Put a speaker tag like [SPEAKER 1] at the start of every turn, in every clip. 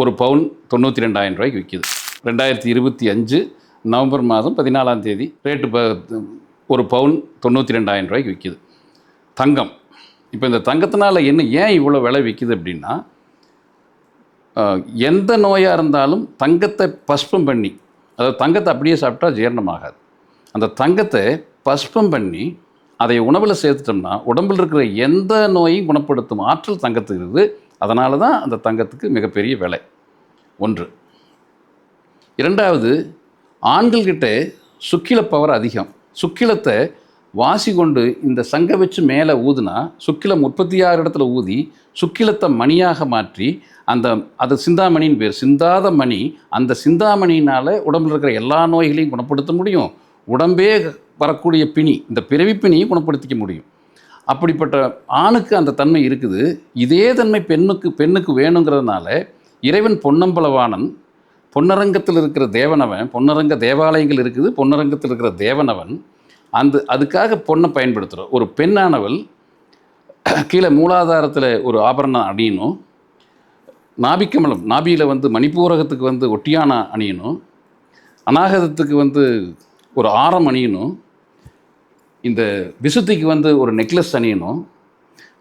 [SPEAKER 1] ஒரு பவுன் தொண்ணூற்றி ரெண்டாயிரம் ரூபாய்க்கு விற்கிது ரெண்டாயிரத்தி இருபத்தி அஞ்சு நவம்பர் மாதம் பதினாலாம் தேதி ரேட்டு ப ஒரு பவுன் தொண்ணூற்றி ரெண்டாயிரம் ரூபாய்க்கு விற்கிது தங்கம். இப்போ இந்த தங்கத்தினால என்ன ஏன் இவ்வளோ விலை விற்கிது அப்படின்னா எந்த நோயாக இருந்தாலும் தங்கத்தை பஸ்பம் பண்ணி அதாவது தங்கத்தை அப்படியே சாப்பிட்டா ஜீரணமாகாது. அந்த தங்கத்தை பஸ்பம் பண்ணி அதை உணவில் சேர்த்துட்டோம்னா உடம்பில் இருக்கிற எந்த நோயும் குணப்படுத்தும் ஆற்றல் தங்கத்துக்கு இருக்குது. அதனால தான் அந்த தங்கத்துக்கு மிகப்பெரிய விலை. ஒன்று. இரண்டாவது ஆண்கள்கிட்ட சுக்கில பவர் அதிகம். சுக்கிலத்தை வாசி கொண்டு இந்த சங்க வச்சு மேலே ஊதுனா சுக்கிலம் முப்பத்தி ஆறு இடத்துல ஊதி சுக்கிலத்தை மணியாக மாற்றி அந்த அது சிந்தாமணின்னு பேர். சிந்தாத மணி அந்த சிந்தாமணியினால் உடம்பில் இருக்கிற எல்லா நோய்களையும் குணப்படுத்த முடியும். உடம்பே வரக்கூடிய பிணி இந்த பிறவி பிணியை குணப்படுத்திக்க முடியும். அப்படிப்பட்ட ஆணுக்கு அந்த தன்மை இருக்குது. இதே தன்மை பெண்ணுக்கு பெண்ணுக்கு வேணுங்கிறதுனால இறைவன் பொன்னம்பலவாணன் பொன்னரங்கத்தில் இருக்கிற தேவனவன் பொன்னரங்க தேவாலயங்கள் இருக்குது பொன்னரங்கத்தில் இருக்கிற தேவனவன் அந்த அதுக்காக பொண்ணை பயன்படுத்துகிறோம் ஒரு பெண்ணானவள் கீழே மூலாதாரத்தில் ஒரு ஆபரணம் அணியணும். நாபிக்கமலம் நாபியில் வந்து மணிப்பூரகத்துக்கு வந்து ஒட்டியானா அணியணும். அநாகதத்துக்கு வந்து ஒரு ஆரம் அணியணும். இந்த விசுத்திக்கு வந்து ஒரு நெக்லஸ் அணியணும்.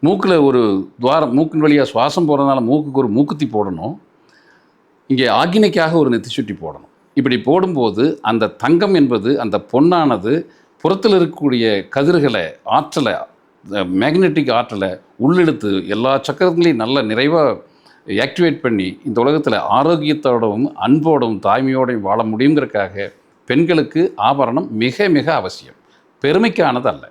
[SPEAKER 1] மூக்கில் ஒரு துவாரம் மூக்கின் வழியாக சுவாசம் போகிறதுனால மூக்குக்கு ஒரு மூக்குத்தி போடணும். இங்கே ஆக்கினைக்காக ஒரு நெத்தி சுட்டி போடணும். இப்படி போடும்போது அந்த தங்கம் என்பது அந்த பொன்னானது புறத்தில் இருக்கக்கூடிய கதிர்களை ஆற்றலை மேக்னெட்டிக் ஆற்றலை உள்ளெடுத்து எல்லா சக்கரங்களையும் நல்ல நிறைவாக ஆக்டிவேட் பண்ணி இந்த உலகத்தில் ஆரோக்கியத்தோடவும் அன்போடவும் தாய்மையோடையும் வாழ முடியுங்கிறதுக்காக பெண்களுக்கு ஆபரணம் மிக மிக அவசியம். பெருமைக்கானது அல்ல